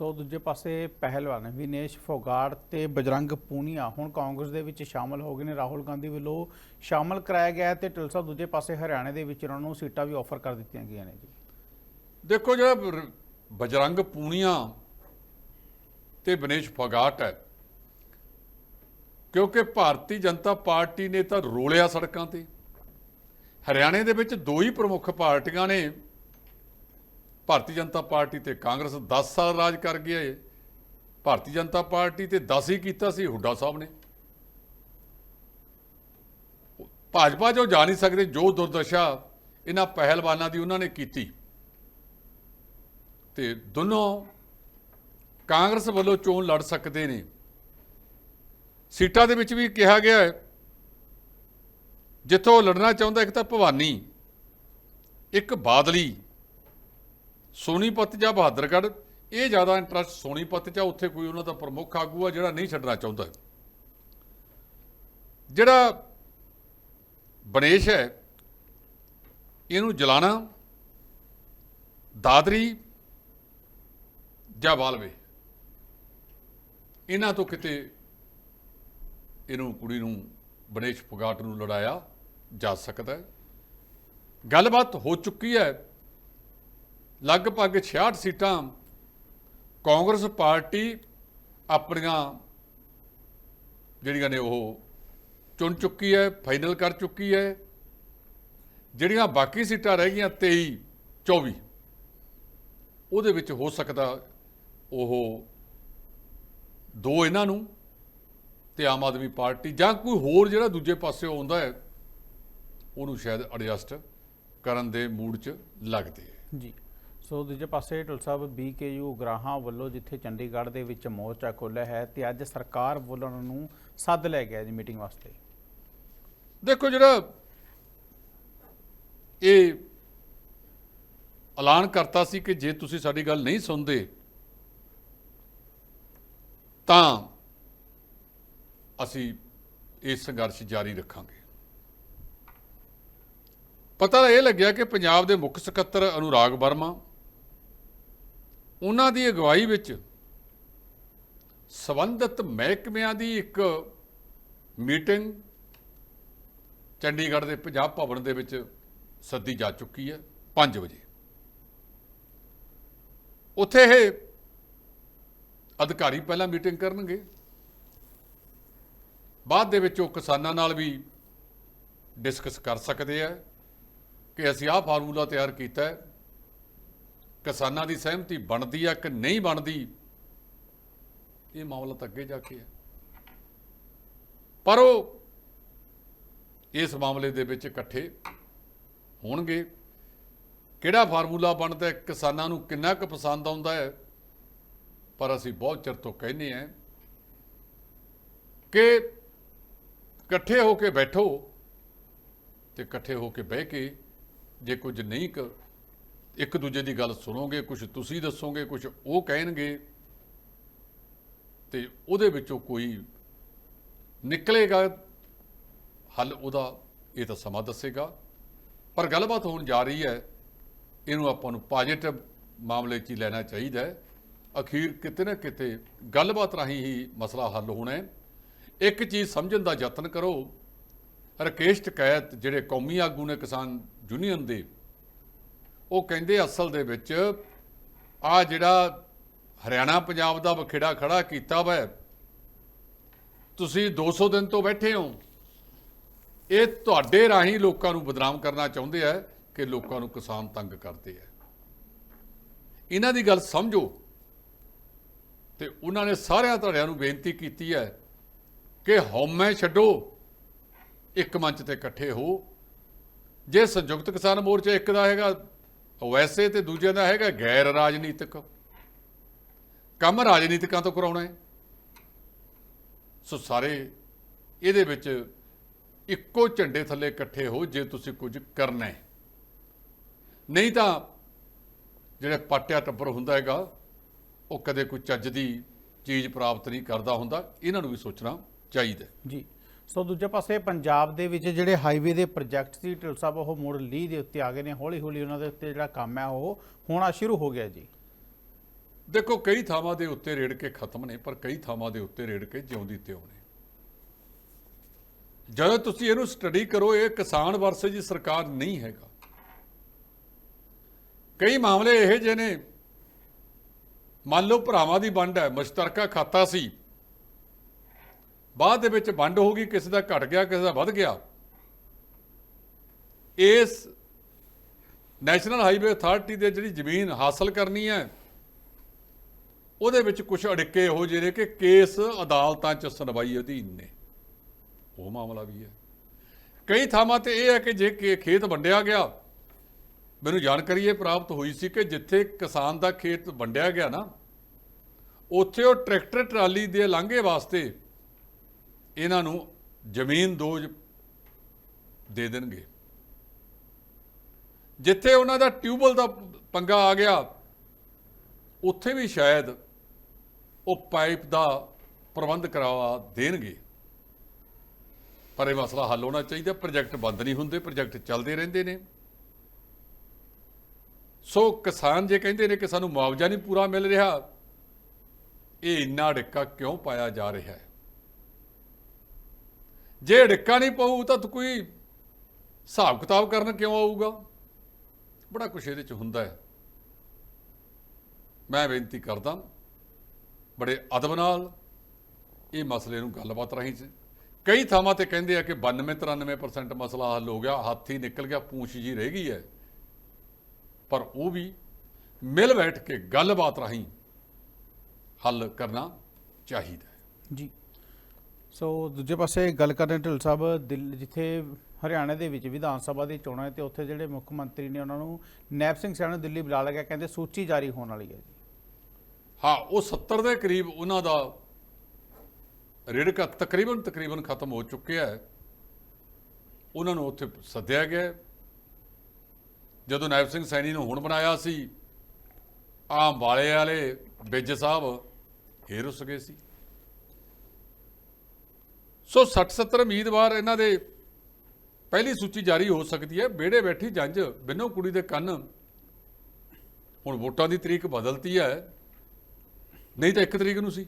ਸੋ ਦੂਜੇ ਪਾਸੇ ਪਹਿਲਵਾਨ ਵਿਨੇਸ਼ ਫੋਗਾਟ ਤੇ ਬਜਰੰਗ ਪੂਨੀਆ ਹੁਣ ਕਾਂਗਰਸ ਦੇ ਵਿੱਚ ਸ਼ਾਮਲ ਹੋ ਗਏ ਨੇ। ਰਾਹੁਲ ਗਾਂਧੀ ਵੱਲੋਂ ਸ਼ਾਮਲ ਕਰਾਇਆ ਗਿਆ ਹੈ ਤੇ ਟਿਲਸਾ ਦੂਜੇ ਪਾਸੇ ਹਰਿਆਣੇ ਦੇ ਵਿੱਚ ਉਹਨਾਂ ਨੂੰ ਸੀਟਾਂ ਵੀ ਆਫਰ ਕਰ ਦਿੱਤੀਆਂ ਗਈਆਂ ਨੇ ਜੀ। ਦੇਖੋ ਜਿਹੜਾ ਬਜਰੰਗ ਪੂਨੀਆ ਤੇ ਵਿਨੇਸ਼ ਫੋਗਾਟ ਹੈ, ਕਿਉਂਕਿ ਭਾਰਤੀ ਜਨਤਾ ਪਾਰਟੀ ਨੇ ਤਾਂ ਰੋਲਿਆ ਸੜਕਾਂ ਤੇ। ਹਰਿਆਣੇ ਦੇ ਵਿੱਚ ਦੋ ਹੀ ਪ੍ਰਮੁੱਖ ਪਾਰਟੀਆਂ ਨੇ ਭਾਰਤੀ ਜਨਤਾ ਪਾਰਟੀ ਤੇ ਕਾਂਗਰਸ 10 ਸਾਲ ਰਾਜ ਕਰ ਗਿਆ ਏ ਭਾਰਤੀ ਜਨਤਾ ਪਾਰਟੀ ਤੇ 10 ਹੀ ਕੀਤਾ ਸੀ, ਹੁੱਡਾ ਸਾਹਿਬ ਨੇ। ਭਾਜਪਾ ਜੋ ਜਾ ਨਹੀਂ ਸਕਦੇ, ਜੋ ਦੁਰਦਸ਼ਾ ਇਹਨਾਂ ਪਹਿਲਵਾਨਾਂ ਦੀ ਉਹਨਾਂ ਨੇ ਕੀਤੀ। ਤੇ ਦੋਨੋਂ ਕਾਂਗਰਸ ਵੱਲੋਂ ਚੋਣ ਲੜ ਸਕਦੇ ਨੇ। ਸੀਟਾਂ ਦੇ ਵਿੱਚ ਵੀ ਕਿਹਾ ਗਿਆ ਹੈ, ਜਿੱਥੋਂ ਲੜਨਾ ਚਾਹੁੰਦਾ ਇੱਕ ਤਾਂ ਭਵਾਨੀ, ਇੱਕ ਬਾਦਲੀ। ਸੋਨੀਪਤ ਜਾਂ ਬਹਾਦਰਗੜ੍ਹ, ਇਹ ਜ਼ਿਆਦਾ ਇੰਟਰਸਟ ਸੋਨੀਪਤ 'ਚ ਆ ਉੱਥੇ ਕੋਈ ਉਹਨਾਂ ਦਾ ਪ੍ਰਮੁੱਖ ਆਗੂ ਆ ਜਿਹੜਾ ਨਹੀਂ ਛੱਡਣਾ ਚਾਹੁੰਦਾ। ਜਿਹੜਾ ਬਨੇਸ਼ ਹੈ, ਇਹਨੂੰ ਜਲਾਣਾ, ਦਾਦਰੀ ਜਾਂ ਬਾਲਵੇ। ਇਹਨਾਂ ਤੋਂ ਕਿਤੇ ਇਹਨੂੰ ਕੁੜੀ ਨੂੰ ਬਨੇਸ਼ ਫੁਗਾਟ ਨੂੰ ਲੜਾਇਆ ਜਾ ਸਕਦਾ ਹੈ। ਗੱਲਬਾਤ ਹੋ ਚੁੱਕੀ ਹੈ ਲਗਭਗ 66 ਸੀਟਾਂ ਕਾਂਗਰਸ ਪਾਰਟੀ ਆਪਣੀਆਂ ਜਿਹੜੀਆਂ ਨੇ ਉਹ ਚੁਣ ਚੁੱਕੀ ਹੈ, ਫਾਈਨਲ ਕਰ ਚੁੱਕੀ ਹੈ। ਜਿਹੜੀਆਂ ਬਾਕੀ ਸੀਟਾਂ ਰਹਿ ਗਈਆਂ 23 24 ਉਹਦੇ ਵਿੱਚ ਹੋ ਸਕਦਾ ਉਹ ਦੋ ਇਹਨਾਂ ਨੂੰ ਤੇ ਆਮ ਆਦਮੀ ਪਾਰਟੀ ਜਾਂ ਕੋਈ ਹੋਰ ਜਿਹੜਾ ਦੂਜੇ ਪਾਸੇ ਆਉਂਦਾ ਹੈ, ਉਹਨੂੰ ਸ਼ਾਇਦ ਐਡਜਸਟ ਕਰਨ ਦੇ ਮੂਡ 'ਚ ਲੱਗਦੇ ਹੈ। ਜੀ। ਸੋ ਦੂਜੇ ਪਾਸੇ ਢੁਲ ਸਾਹਿਬ ਬੀਕੇਯੂ ਗਰਾਹਾਂ ਵੱਲੋਂ ਜਿੱਥੇ ਚੰਡੀਗੜ੍ਹ ਦੇ ਵਿੱਚ ਮੋਰਚਾ ਖੋਲ੍ਹਿਆ ਹੈ ਤੇ ਅੱਜ ਸਰਕਾਰ ਵੱਲੋਂ ਨੂੰ ਸੱਦ ਲੈ ਗਿਆ ਜੀ ਮੀਟਿੰਗ ਵਾਸਤੇ। ਦੇਖੋ ਜਿਹੜਾ ਇਹ ਐਲਾਨ ਕਰਤਾ ਸੀ ਕਿ ਜੇ ਤੁਸੀਂ ਸਾਡੀ ਗੱਲ ਨਹੀਂ ਸੁਣਦੇ, ਤਾਂ ਅਸੀਂ ਇਹ ਸੰਘਰਸ਼ ਜਾਰੀ ਰੱਖਾਂਗੇ। ਪਤਾ ਇਹ ਲੱਗਿਆ ਕਿ ਪੰਜਾਬ ਦੇ ਮੁੱਖ ਸਕੱਤਰ ਅਨੁਰਾਗ ਵਰਮਾ ਉਹਨਾਂ ਦੀ ਅਗਵਾਈ ਵਿੱਚ ਸਬੰਧਤ ਮਹਿਕਮਿਆਂ ਦੀ ਇੱਕ ਮੀਟਿੰਗ ਚੰਡੀਗੜ੍ਹ ਦੇ ਪੰਜਾਬ ਭਵਨ ਦੇ ਵਿੱਚ ਸੱਦੀ ਜਾ ਚੁੱਕੀ ਹੈ 5 ਵਜੇ। ਉੱਥੇ ਇਹ ਅਧਿਕਾਰੀ ਪਹਿਲਾਂ ਮੀਟਿੰਗ ਕਰਨਗੇ। ਬਾਅਦ ਦੇ ਵਿੱਚ ਉਹ ਕਿਸਾਨਾਂ ਨਾਲ ਵੀ ਡਿਸਕਸ ਕਰ ਸਕਦੇ ਆ ਕਿ ਅਸੀਂ ਆਹ ਫਾਰਮੂਲਾ ਤਿਆਰ ਕੀਤਾ ਹੈ। ਕਿਸਾਨਾਂ ਦੀ ਸਹਿਮਤੀ ਬਣਦੀ ਆ ਕਿ ਨਹੀਂ ਬਣਦੀ ਇਹ ਮਾਮਲਾ ਤਾਂ ਅੱਗੇ ਜਾ ਕੇ ਹੈ। ਪਰ ਉਹ ਇਸ ਮਾਮਲੇ ਦੇ ਵਿੱਚ ਇਕੱਠੇ ਹੋਣਗੇ। ਕਿਹੜਾ ਫਾਰਮੂਲਾ ਬਣਦਾ ਹੈ, ਕਿਸਾਨਾਂ ਨੂੰ ਕਿੰਨਾ ਕੁ ਪਸੰਦ ਆਉਂਦਾ ਹੈ ਪਰ ਅਸੀਂ ਬਹੁਤ ਚਿਰ ਤੋਂ ਕਹਿੰਦੇ ਆ ਕਿ ਇਕੱਠੇ ਹੋ ਕੇ ਬੈਠੋ ਤੇ ਇਕੱਠੇ ਹੋ ਕੇ ਬਹਿ ਕੇ ਜੇ ਕੁਝ ਨਹੀਂ ਕ ਇੱਕ ਦੂਜੇ ਦੀ ਗੱਲ ਸੁਣੋਗੇ ਕੁਝ ਤੁਸੀਂ ਦੱਸੋਗੇ ਕੁਝ ਉਹ ਕਹਿਣਗੇ, ਤੇ ਉਹਦੇ ਵਿੱਚੋਂ ਕੋਈ ਨਿਕਲੇਗਾ, ਹੱਲ ਉਹਦਾ ਇਹ ਤਾਂ ਸਮਾਂ ਦੱਸੇਗਾ। ਪਰ ਗੱਲਬਾਤ ਹੋਣ ਜਾ ਰਹੀ ਹੈ, ਇਹਨੂੰ ਆਪਾਂ ਨੂੰ ਪੋਜੀਟਿਵ ਮਾਮਲੇ 'ਚ ਹੀ ਲੈਣਾ ਚਾਹੀਦਾ ਹੈ। ਅਖੀਰ ਕਿਤੇ ਨਾ ਕਿਤੇ ਗੱਲਬਾਤ ਰਾਹੀਂ ਹੀ ਮਸਲਾ ਹੱਲ ਹੋਣਾ ਹੈ। ਇੱਕ ਚੀਜ਼ ਸਮਝਣ ਦਾ ਯਤਨ ਕਰੋ, ਰਕੇਸ਼ ਟਕੈਤ ਜਿਹੜੇ ਕੌਮੀ ਆਗੂ ਨੇ ਕਿਸਾਨ ਯੂਨੀਅਨ ਦੇ ਉਹ ਕਹਿੰਦੇ ਅਸਲ ਦੇ ਵਿੱਚ ਆ ਜਿਹੜਾ ਹਰਿਆਣਾ ਪੰਜਾਬ ਦਾ ਵਖੇੜਾ ਖੜਾ ਕੀਤਾ ਵਾ, ਤੁਸੀਂ 200 ਦਿਨ ਤੋਂ ਬੈਠੇ ਹੋ। ਇਹ ਤੁਹਾਡੇ ਰਾਹੀਂ ਲੋਕਾਂ ਨੂੰ ਬਦਨਾਮ ਕਰਨਾ ਚਾਹੁੰਦੇ ਆ ਕਿ ਲੋਕਾਂ ਨੂੰ ਕਿਸਾਨ ਤੰਗ ਕਰਦੇ ਆ। ਇਹਨਾਂ ਦੀ ਗੱਲ ਸਮਝੋ ਤੇ ਉਹਨਾਂ ਨੇ ਸਾਰਿਆਂ ਤੁਹਾਡਿਆਂ ਨੂੰ ਬੇਨਤੀ ਕੀਤੀ ਹੈ ਕਿ ਹਉਮੈ ਛੱਡੋ, ਇੱਕ ਮੰਚ ਤੇ ਇਕੱਠੇ ਹੋ। ਜੇ ਸੰਯੁਕਤ ਕਿਸਾਨ ਮੋਰਚਾ ਇੱਕ ਦਾ ਹੈਗਾ ਵੈਸੇ ਤੇ ਦੂਜੇ ਦਾ ਹੈਗਾ ਗੈਰ ਰਾਜਨੀਤਿਕ। ਕੰਮ ਰਾਜਨੀਤਿਕਾਂ ਤੋਂ ਕਰਾਉਣਾ ਹੈ। ਸੋ ਸਾਰੇ ਇਹਦੇ ਵਿੱਚ ਇੱਕੋ ਝੰਡੇ ਥੱਲੇ ਇਕੱਠੇ ਹੋ ਜੇ ਤੁਸੀਂ ਕੁਝ ਕਰਨਾ ਹੈ। ਨਹੀਂ ਤਾਂ ਜਿਹੜਾ ਪਾਟਿਆ ਟੱਬਰ ਹੁੰਦਾ ਹੈਗਾ, ਉਹ ਕਦੇ ਕੋਈ ਚੱਜ ਦੀ ਚੀਜ਼ ਪ੍ਰਾਪਤ ਨਹੀਂ ਕਰਦਾ ਹੁੰਦਾ। ਇਹਨਾਂ ਨੂੰ ਵੀ ਸੋਚਣਾ ਚਾਹੀਦਾ ਜੀ। ਸੋ ਦੂਜੇ ਪਾਸੇ ਪੰਜਾਬ ਦੇ ਵਿੱਚ ਜਿਹੜੇ ਹਾਈਵੇ ਦੇ ਪ੍ਰੋਜੈਕਟ ਸੀ, ਢਿੱਲ ਸਾਹਿਬ, ਉਹ ਮੁੜ ਲੀਹ ਦੇ ਉੱਤੇ ਆ ਗਏ ਨੇ ਹੌਲੀ ਹੌਲੀ ਉਹਨਾਂ ਦੇ ਉੱਤੇ ਜਿਹੜਾ ਕੰਮ ਹੈ, ਉਹ ਹੋਣਾ ਸ਼ੁਰੂ ਹੋ ਗਿਆ ਜੀ। ਦੇਖੋ, ਕਈ ਥਾਵਾਂ ਦੇ ਉੱਤੇ ਰੇੜ ਕੇ ਖਤਮ ਨੇ, ਪਰ ਕਈ ਥਾਵਾਂ ਦੇ ਉੱਤੇ ਰੇੜ ਕੇ ਜਿਉਂਦੀ ਤਿਉਂ ਨੇ। ਜਦੋਂ ਤੁਸੀਂ ਇਹਨੂੰ ਸਟੱਡੀ ਕਰੋ, ਇਹ ਕਿਸਾਨ ਵਰਸੇ ਦੀ ਸਰਕਾਰ ਨਹੀਂ ਹੈਗਾ। ਕਈ ਮਾਮਲੇ ਇਹ ਜਿਹੇ ਨੇ। ਮੰਨ ਲਓ ਭਰਾਵਾਂ ਦੀ ਵੰਡ ਹੈ, ਮੁਸ਼ਤਰਕਾ ਖਾਤਾ ਸੀ ਬਾਅਦ ਦੇ ਵਿੱਚ ਵੰਡ ਹੋ ਗਈ, ਕਿਸੇ ਦਾ ਘਟ ਗਿਆ, ਕਿਸੇ ਦਾ ਵੱਧ ਗਿਆ। ਇਸ ਨੈਸ਼ਨਲ ਹਾਈਵੇ ਅਥਾਰਟੀ ਦੇ ਜਿਹੜੀ ਜ਼ਮੀਨ ਹਾਸਲ ਕਰਨੀ ਹੈ, ਉਹਦੇ ਵਿੱਚ ਕੁਝ ਅੜਿੱਕੇ ਹੋ ਜਿਹੜੇ ਕਿ ਕੇਸ ਅਦਾਲਤਾਂ 'ਚ ਸੁਣਵਾਈ ਅਧੀਨ ਨੇ। ਉਹ ਮਾਮਲਾ ਵੀ ਹੈ। ਕਈ ਥਾਵਾਂ ਤੇ ਇਹ ਹੈ ਕਿ ਜੇ ਕਿ ਖੇਤ ਵੰਡਿਆ ਗਿਆ, ਮੈਨੂੰ ਜਾਣਕਾਰੀ ਇਹ ਪ੍ਰਾਪਤ ਹੋਈ ਸੀ ਕਿ ਜਿੱਥੇ ਕਿਸਾਨ ਦਾ ਖੇਤ ਵੰਡਿਆ ਗਿਆ ਨਾ, ਉੱਥੇ ਉਹ ਟਰੈਕਟਰ ਟਰਾਲੀ ਦੇ ਲਾਂਘੇ ਵਾਸਤੇ ਇਹਨਾਂ ਨੂੰ ਜ਼ਮੀਨ ਦੋਜ ਦੇ ਦੇਣਗੇ। ਜਿੱਥੇ ਉਹਨਾਂ ਦਾ ਟਿਊਬਲ ਦਾ ਪੰਗਾ ਆ ਗਿਆ, ਉੱਥੇ ਵੀ ਸ਼ਾਇਦ ਉਹ ਪਾਈਪ ਦਾ ਪ੍ਰਬੰਧ ਕਰਾਵਾ ਦੇਣਗੇ। ਪਰ ਇਹ ਮਸਲਾ ਹੱਲ ਹੋਣਾ ਚਾਹੀਦਾ, ਪ੍ਰੋਜੈਕਟ ਬੰਦ ਨਹੀਂ ਹੁੰਦੇ, ਪ੍ਰੋਜੈਕਟ ਚੱਲਦੇ ਰਹਿੰਦੇ ਨੇ। ਸੋ ਕਿਸਾਨ ਜੇ ਕਹਿੰਦੇ ਨੇ ਕਿ ਸਾਨੂੰ ਮੁਆਵਜ਼ਾ ਨਹੀਂ ਪੂਰਾ ਮਿਲ ਰਿਹਾ, ਇਹ ਇੰਨਾ ਡਿੱਕਾ ਕਿਉਂ ਪਾਇਆ ਜਾ ਰਿਹਾ ਹੈ? ਜੇ ਡਿੱਕਾ ਨਹੀਂ ਪਊ ਤਾਂ ਕੋਈ ਹਿਸਾਬ ਕਿਤਾਬ ਕਰਨ ਕਿਉਂ ਆਊਗਾ? ਬੜਾ ਕੁਛ ਇਹਦੇ ਚ ਹੁੰਦਾ ਹੈ। ਮੈਂ ਬੇਨਤੀ ਕਰਦਾ, ਬੜੇ ਅਦਬ ਨਾਲ ਇਹ ਮਸਲੇ ਨੂੰ ਗੱਲਬਾਤ ਰਾਹੀਂ ਚ ਕਈ ਥਾਵਾਂ ਤੇ ਕਹਿੰਦੇ ਆ ਕਿ 92 93% ਮਸਲਾ ਹੱਲ ਹੋ ਗਿਆ, ਹੱਥ ਹੀ ਨਿਕਲ ਗਿਆ, ਪੂੰਛ ਜੀ ਰਹਿ ਗਈ ਹੈ। ਪਰ ਉਹ ਵੀ ਮਿਲ ਬੈਠ ਕੇ ਗੱਲਬਾਤ ਰਾਹੀਂ ਹੱਲ ਕਰਨਾ ਚਾਹੀਦਾ ਜੀ। ਸੋ ਦੂਜੇ ਪਾਸੇ ਗੱਲ ਕਰਦੇ ਹਾਂ ਢਿੱਲ ਸਾਹਿਬ, ਦਿੱਲੀ ਜਿੱਥੇ ਹਰਿਆਣਾ ਦੇ ਵਿੱਚ ਵਿਧਾਨ ਸਭਾ ਦੀ ਚੋਣਾਂ ਹੈ ਤੇ ਉੱਥੇ ਜਿਹੜੇ ਮੁੱਖ ਮੰਤਰੀ ਨੇ ਉਹਨਾਂ ਨੂੰ ਨੈਬ ਸਿੰਘ ਸੈਣੀ ਨੂੰ ਦਿੱਲੀ ਬੁਲਾ ਲਿਆ ਗਿਆ ਕਹਿੰਦੇ ਸੂਚੀ ਜਾਰੀ ਹੋਣ ਵਾਲੀ ਹੈ ਜੀ। ਹਾਂ, ਉਹ 70 ਦੇ ਕਰੀਬ ਉਹਨਾਂ ਦਾ ਰਿੜਕਾ ਤਕਰੀਬਨ ਤਕਰੀਬਨ ਖਤਮ ਹੋ ਚੁੱਕਿਆ ਹੈ। ਉਹਨਾਂ ਨੂੰ ਉੱਥੇ ਸੱਦਿਆ ਗਿਆ ਹੈ। ਜਦੋਂ ਨਾਇਬ ਸਿੰਘ ਸੈਣੀ ਨੂੰ ਹੁਣ ਬਣਾਇਆ ਸੀ, ਆਮ ਵਾਲੇ ਵਾਲੇ ਬਿੱਜ ਸਾਹਿਬ ਫੇਰ ਰੁੱਸ ਗਏ ਸੀ। ਸੋ 60 70 ਉਮੀਦਵਾਰ ਇਹਨਾਂ ਦੇ ਪਹਿਲੀ ਸੂਚੀ ਜਾਰੀ ਹੋ ਸਕਦੀ ਹੈ। ਵਿਹੜੇ ਬੈਠੀ ਜੰਜ ਬਿਨੋ ਕੁੜੀ ਦੇ ਕੰਨ ਹੁਣ ਵੋਟਾਂ ਦੀ ਤਰੀਕ ਬਦਲਤੀ ਹੈ। ਨਹੀਂ ਤਾਂ 1 ਤਰੀਕ ਨੂੰ ਸੀ।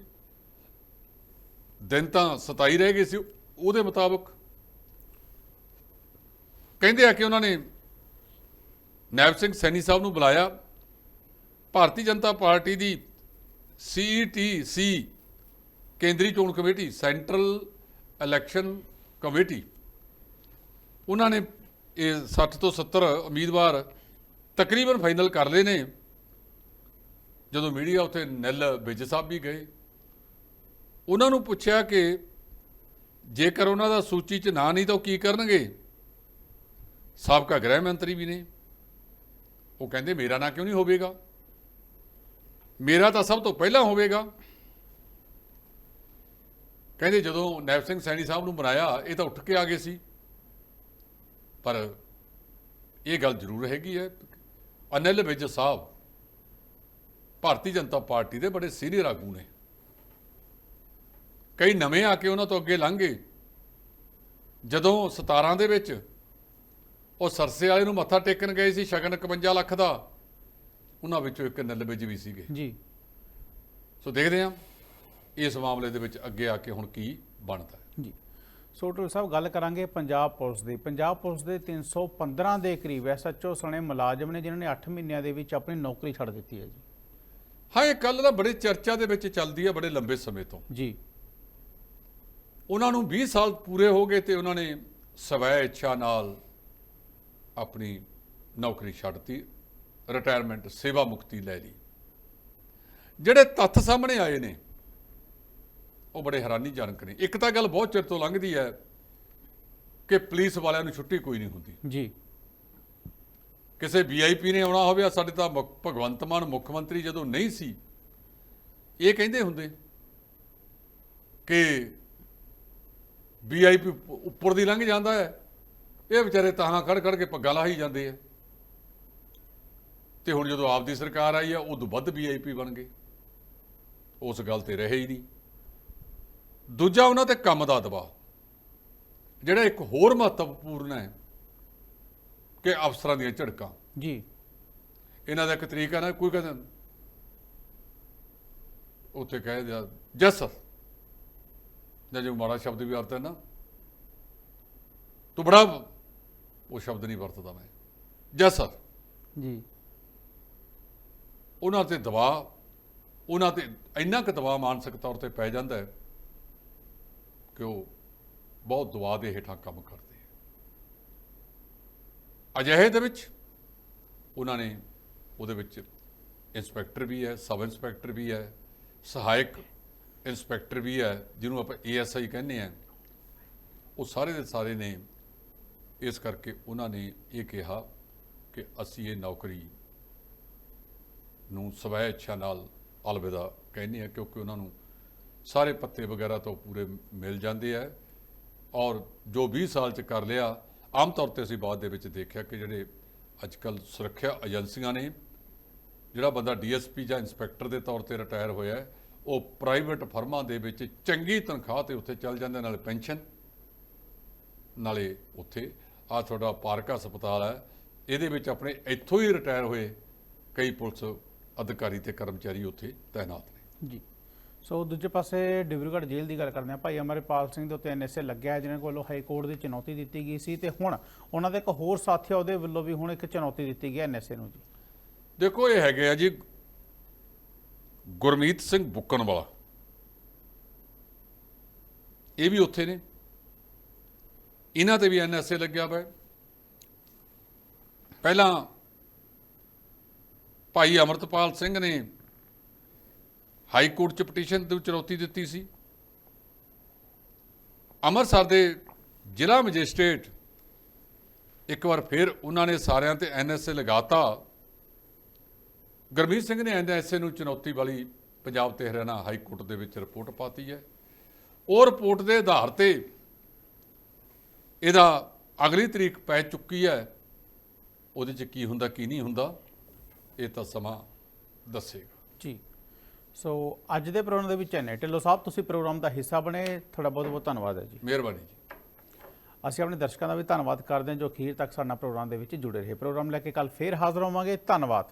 ਦਿਨ ਤਾਂ 27 ਰਹਿ ਗਏ ਸੀ ਉਹਦੇ ਮੁਤਾਬਕ। ਕਹਿੰਦੇ ਆ ਕਿ ਉਹਨਾਂ ਨੇ ਨੈਬ ਸਿੰਘ ਸੈਣੀ ਸਾਹਿਬ ਨੂੰ ਬੁਲਾਇਆ। ਭਾਰਤੀ ਜਨਤਾ ਪਾਰਟੀ ਦੀ ਸੀਈਟੀਸੀ ਕੇਂਦਰੀ ਚੋਣ ਕਮੇਟੀ ਸੈਂਟਰਲ ਇਲੈਕਸ਼ਨ ਕਮੇਟੀ ਉਹਨਾਂ ਨੇ ਇਹ 60 ਤੋਂ 70 ਉਮੀਦਵਾਰ ਤਕਰੀਬਨ ਫਾਈਨਲ ਕਰ ਲਏ ਨੇ। ਜਦੋਂ ਮੀਡੀਆ ਉੱਥੇ ਨਿਲ ਵਿਜ ਸਾਹਿਬ ਵੀ ਗਏ। ਉਹਨਾਂ ਨੂੰ ਪੁੱਛਿਆ ਕਿ ਜੇਕਰ ਉਹਨਾਂ ਦਾ ਸੂਚੀ 'ਚ ਨਾਂ ਨਹੀਂ ਤਾਂ ਉਹ ਕੀ ਕਰਨਗੇ? ਸਾਬਕਾ ਗ੍ਰਹਿ ਮੰਤਰੀ ਵੀ ਨੇ। ਉਹ ਕਹਿੰਦੇ, ਮੇਰਾ ਨਾਂ ਕਿਉਂ ਨਹੀਂ ਹੋਵੇਗਾ? ਮੇਰਾ ਤਾਂ ਸਭ ਤੋਂ ਪਹਿਲਾਂ ਹੋਵੇਗਾ। ਕਹਿੰਦੇ ਜਦੋਂ ਨੈਬ ਸਿੰਘ ਸੈਣੀ ਸਾਹਿਬ ਨੂੰ ਬਣਾਇਆ ਇਹ ਤਾਂ ਉੱਠ ਕੇ ਆ ਗਏ ਸੀ। ਪਰ ਇਹ ਗੱਲ ਜ਼ਰੂਰ ਹੈਗੀ ਹੈ ਅਨਿਲ ਵਿਜ ਸਾਹਿਬ ਭਾਰਤੀ ਜਨਤਾ ਪਾਰਟੀ ਦੇ ਬੜੇ ਸੀਨੀਅਰ ਆਗੂ ਨੇ। ਕਈ ਨਵੇਂ ਆ ਕੇ ਉਹਨਾਂ ਤੋਂ ਅੱਗੇ ਲੰਘ ਗਏ। ਜਦੋਂ 17 ਦੇ ਵਿੱਚ ਉਹ ਸਰਸੇ ਵਾਲੇ ਨੂੰ ਮੱਥਾ ਟੇਕਣ ਗਏ ਸੀ ਸ਼ਗਨ 51 ਲੱਖ ਦਾ ਉਹਨਾਂ ਵਿੱਚੋਂ ਇੱਕ ਨਿਲ ਵਿਜ ਵੀ ਸੀਗੇ। ਜੀ। ਸੋ ਦੇਖਦੇ ਹਾਂ। ਇਸ ਮਾਮਲੇ ਦੇ ਵਿੱਚ ਅੱਗੇ ਆ ਕੇ ਹੁਣ ਕੀ ਬਣਦਾ ਹੈ? ਜੀ। ਸੋ ਡਾਕਟਰ ਸਾਹਿਬ ਗੱਲ ਕਰਾਂਗੇ ਪੰਜਾਬ ਪੁਲਿਸ ਦੀ। ਪੰਜਾਬ ਪੁਲਿਸ ਦੇ 315 ਦੇ ਕਰੀਬ ਐਸਐਚਓ ਸਣੇ ਮੁਲਾਜ਼ਮ ਨੇ ਜਿਨ੍ਹਾਂ ਨੇ 8 ਮਹੀਨਿਆਂ ਦੇ ਵਿੱਚ ਆਪਣੀ ਨੌਕਰੀ ਛੱਡ ਦਿੱਤੀ ਹੈ ਜੀ। ਹਾਂ ਇਹ ਕੱਲ ਦਾ ਬੜੀ ਚਰਚਾ ਦੇ ਵਿੱਚ ਚੱਲਦੀ ਹੈ ਬੜੇ ਲੰਬੇ ਸਮੇਂ ਤੋਂ। ਜੀ। ਉਹਨਾਂ ਨੂੰ 20 ਸਾਲ ਪੂਰੇ ਹੋ ਗਏ ਤੇ ਉਹਨਾਂ ਨੇ ਸਵੈ ਇੱਛਾ ਨਾਲ ਆਪਣੀ ਨੌਕਰੀ ਛੱਡਤੀ ਰਿਟਾਇਰਮੈਂਟ ਸੇਵਾ ਮੁਕਤੀ ਲੈ ਲਈ। ਜਿਹੜੇ ਤੱਥ ਸਾਹਮਣੇ ਆਏ ਨੇ ਉਹ ਬੜੇ ਹੈਰਾਨੀਜਨਕ ਨੇ। ਇੱਕ ਤਾਂ ਗੱਲ ਬਹੁਤ ਚਿਰ ਤੋਂ ਲੰਘਦੀ ਹੈ ਕਿ ਪੁਲਿਸ ਵਾਲਿਆਂ ਨੂੰ ਛੁੱਟੀ ਕੋਈ ਨਹੀਂ ਹੁੰਦੀ। ਜੀ। ਕਿਸੇ ਵੀਆਈਪੀ ਨੇ ਆਉਣਾ ਹੋਵੇ ਸਾਡੇ ਤਾਂ ਭਗਵੰਤ ਮਾਨ ਮੁੱਖ ਮੰਤਰੀ ਜਦੋਂ ਨਹੀਂ ਸੀ ਇਹ ਕਹਿੰਦੇ ਹੁੰਦੇ ਕਿ ਵੀਆਈਪੀ ਉੱਪਰ ਦੀ ਲੰਘ ਜਾਂਦਾ ਹੈ। ਇਹ ਵਿਚਾਰੇ ਤਾਹਾਂ ਖੜ ਖੜ ਕੇ ਪੱਗਾਂ ਲਾਹੀ ਜਾਂਦੇ ਆ। ਤੇ ਹੁਣ ਜਦੋਂ ਆਪ ਦੀ ਸਰਕਾਰ ਆਈ ਆ ਉਦੋਂ ਵੱਧ ਵੀਆਈਪੀ ਬਣ ਗਏ। ਉਸ ਗੱਲ ਤੇ ਰਹੇ ਹੀ ਨਹੀਂ। ਦੂਜਾ ਉਹਨਾਂ ਤੇ ਕੰਮ ਦਾ ਦਬਾਅ। ਜਿਹੜਾ ਇੱਕ ਹੋਰ ਮਹੱਤਵਪੂਰਨ ਹੈ ਕਿ ਅਫਸਰਾਂ ਦੀਆਂ ਝੜਕਾਂ। ਜੀ। ਇਹਨਾਂ ਦਾ ਇੱਕ ਤਰੀਕਾ ਨਾ ਕੋਈ ਕਹਿੰਦਾ ਉੱਥੇ ਕਹਿ ਦਿਆ ਜਸ ਜਾਂ ਜੋ ਮਾੜਾ ਸ਼ਬਦ ਵੀ ਹੈ ਨਾ ਤੂੰ ਬੜਾ ਉਹ ਸ਼ਬਦ ਨਹੀਂ ਵਰਤਦਾ ਮੈਂ। ਜਸ ਜੀ। ਉਹਨਾਂ ਤੇ ਦਬਾਅ ਉਹਨਾਂ ਤੇ ਇੰਨਾ ਕੁ ਦਬਾਅ ਮਾਨਸਿਕ ਤੌਰ ਤੇ ਪੈ ਜਾਂਦਾ ਹੈ ਕਿ ਉਹ ਬਹੁਤ ਦਬਾਅ ਦੇ ਹੇਠਾਂ ਕੰਮ ਕਰਦੇ ਅਜਿਹੇ ਦੇ ਵਿੱਚ ਉਹਨਾਂ ਨੇ ਉਹਦੇ ਵਿੱਚ ਇੰਸਪੈਕਟਰ ਵੀ ਹੈ, ਸਬ ਇੰਸਪੈਕਟਰ ਵੀ ਹੈ, ਸਹਾਇਕ ਇੰਸਪੈਕਟਰ ਵੀ ਹੈ, ਜਿਹਨੂੰ ਆਪਾਂ ਏਐਸਆਈ ਕਹਿੰਦੇ ਆ ਉਹ ਸਾਰੇ ਦੇ ਸਾਰੇ ਨੇ ਇਸ ਕਰਕੇ ਉਹਨਾਂ ਨੇ ਇਹ ਕਿਹਾ ਕਿ ਅਸੀਂ ਇਹ ਨੌਕਰੀ ਨੂੰ ਸਵੈ ਇੱਛਾ ਨਾਲ ਅਲਵਿਦਾ ਕਹਿੰਦੇ ਆ ਕਿਉਂਕਿ ਉਹਨਾਂ ਨੂੰ ਸਾਰੇ ਪੱਤੇ ਵਗੈਰਾ ਤੋਂ ਪੂਰੇ ਮਿਲ ਜਾਂਦੇ ਆ। ਔਰ ਜੋ 20 ਸਾਲ ਚ ਕਰ ਲਿਆ ਆਮ ਤੌਰ ਤੇ ਅਸੀਂ ਬਾਅਦ ਦੇ ਵਿੱਚ ਦੇਖਿਆ ਕਿ ਜਿਹੜੇ ਅੱਜ ਅੱਜਕੱਲ ਸੁਰੱਖਿਆ ਏਜੰਸੀਆਂ ਨੇ ਜਿਹੜਾ ਬੰਦਾ ਡੀਐਸਪੀ ਜਾਂ ਇੰਸਪੈਕਟਰ ਦੇ ਤੌਰ ਤੇ ਰਿਟਾਇਰ ਹੋਇਆ ਹੈ, ਉਹ ਪ੍ਰਾਈਵੇਟ ਫਰਮਾਂ ਦੇ ਵਿੱਚ ਚੰਗੀ ਤਨਖਾਹ ਤੇ ਉੱਥੇ ਚੱਲ ਜਾਂਦੇ ਨਾਲੇ ਪੈਨਸ਼ਨ ਨਾਲੇ ਉੱਥੇ ਆ ਤੁਹਾਡਾ ਪਾਰਕ ਹਸਪਤਾਲ ਹੈ ਇਹਦੇ ਵਿੱਚ ਆਪਣੇ ਇੱਥੋਂ ਹੀ ਰਿਟਾਇਰ ਹੋਏ ਕਈ ਪੁਲਿਸ ਅਧਿਕਾਰੀ ਤੇ ਕਰਮਚਾਰੀ ਉੱਥੇ ਤਾਇਨਾਤ ਨੇ। ਜੀ। ਸੋ ਦੂਜੇ ਪਾਸੇ ਡਿਬਰੂਗੜ੍ਹ ਜੇਲ੍ਹ ਦੀ ਗੱਲ ਕਰਦੇ ਹਾਂ। ਭਾਈ ਅਮਰਪਾਲ ਸਿੰਘ ਦੇ ਉੱਤੇ ਐਨਐਸਏ ਲੱਗਿਆ ਹੈ, ਜਿਨ੍ਹਾਂ ਕੋਲੋਂ ਹਾਈ ਕੋਰਟ ਦੀ ਚੁਣੌਤੀ ਦਿੱਤੀ ਗਈ ਸੀ ਤੇ ਹੁਣ ਉਹਨਾਂ ਦੇ ਇੱਕ ਹੋਰ ਸਾਥੀ ਉਹਦੇ ਵੱਲੋਂ ਵੀ ਹੁਣ ਇੱਕ ਚੁਣੌਤੀ ਦਿੱਤੀ ਗਈ ਐਨਐਸਏ ਨੂੰ ਜੀ। ਦੇਖੋ ਇਹ ਹੈਗੇ ਆ ਜੀ ਗੁਰਮੀਤ ਸਿੰਘ ਬੁੱਕਣ ਵਾਲਾ ਇਹ ਵੀ ਉੱਥੇ ਨੇ। ਇਹਨਾਂ ਤੇ ਵੀ ਐਨਐਸਏ ਲੱਗਿਆ ਹੋਇਆ ਪਹਿਲਾਂ ਭਾਈ ਅਮਰਤਪਾਲ ਸਿੰਘ ਨੇ ਹਾਈ ਕੋਰਟ ਚ ਪਟੀਸ਼ਨ ਤੇ ਚੁਣੌਤੀ ਦਿੱਤੀ ਸੀ। ਅੰਮ੍ਰਿਤਸਰ ਦੇ ਜ਼ਿਲ੍ਹਾ ਮੈਜਿਸਟ੍ਰੇਟ ਇੱਕ ਵਾਰ ਫਿਰ ਉਹਨਾਂ ਨੇ ਸਾਰਿਆਂ ਤੇ ਐਨਐਸਏ ਲਗਾਤਾ। ਗੁਰਮੀਤ ਸਿੰਘ ਨੇ ਐਨਐਸਏ ਨੂੰ ਚੁਣੌਤੀ ਵਾਲੀ ਪੰਜਾਬ ਤੇ ਹਰਿਆਣਾ ਹਾਈ ਕੋਰਟ ਦੇ ਵਿੱਚ ਰਿਪੋਰਟ ਪਾਤੀ ਹੈ। ਉਹ ਰਿਪੋਰਟ ਦੇ ਆਧਾਰ ਤੇ ਇਹਦਾ ਅਗਲੀ ਤਰੀਕ ਪੈ ਚੁੱਕੀ ਹੈ। ਉਹਦੇ 'ਚ ਕੀ ਹੁੰਦਾ, ਕੀ ਨਹੀਂ ਹੁੰਦਾ, ਇਹ ਤਾਂ ਸਮਾਂ ਦੱਸੇਗਾ। ਜੀ। ਸੋ ਅੱਜ ਦੇ ਪ੍ਰੋਗਰਾਮ ਦੇ ਵਿੱਚ ਐਨੇ ਢਿੱਲੋਂ ਸਾਹਿਬ ਤੁਸੀਂ ਪ੍ਰੋਗਰਾਮ ਦਾ ਹਿੱਸਾ ਬਣੇ ਤੁਹਾਡਾ ਬਹੁਤ ਬਹੁਤ ਧੰਨਵਾਦ ਹੈ ਜੀ। ਮਿਹਰਬਾਨੀ ਜੀ। ਅਸੀਂ ਆਪਣੇ ਦਰਸ਼ਕਾਂ ਦਾ ਵੀ ਧੰਨਵਾਦ ਕਰਦੇ ਹਾਂ ਜੋ ਅਖੀਰ ਤੱਕ ਸਾਡੇ ਨਾਲ ਪ੍ਰੋਗਰਾਮ ਦੇ ਵਿੱਚ ਜੁੜੇ ਰਹੇ। ਪ੍ਰੋਗਰਾਮ ਲੈ ਕੇ ਕੱਲ ਫੇਰ ਹਾਜ਼ਰ ਹੋਵਾਂਗੇ। ਧੰਨਵਾਦ।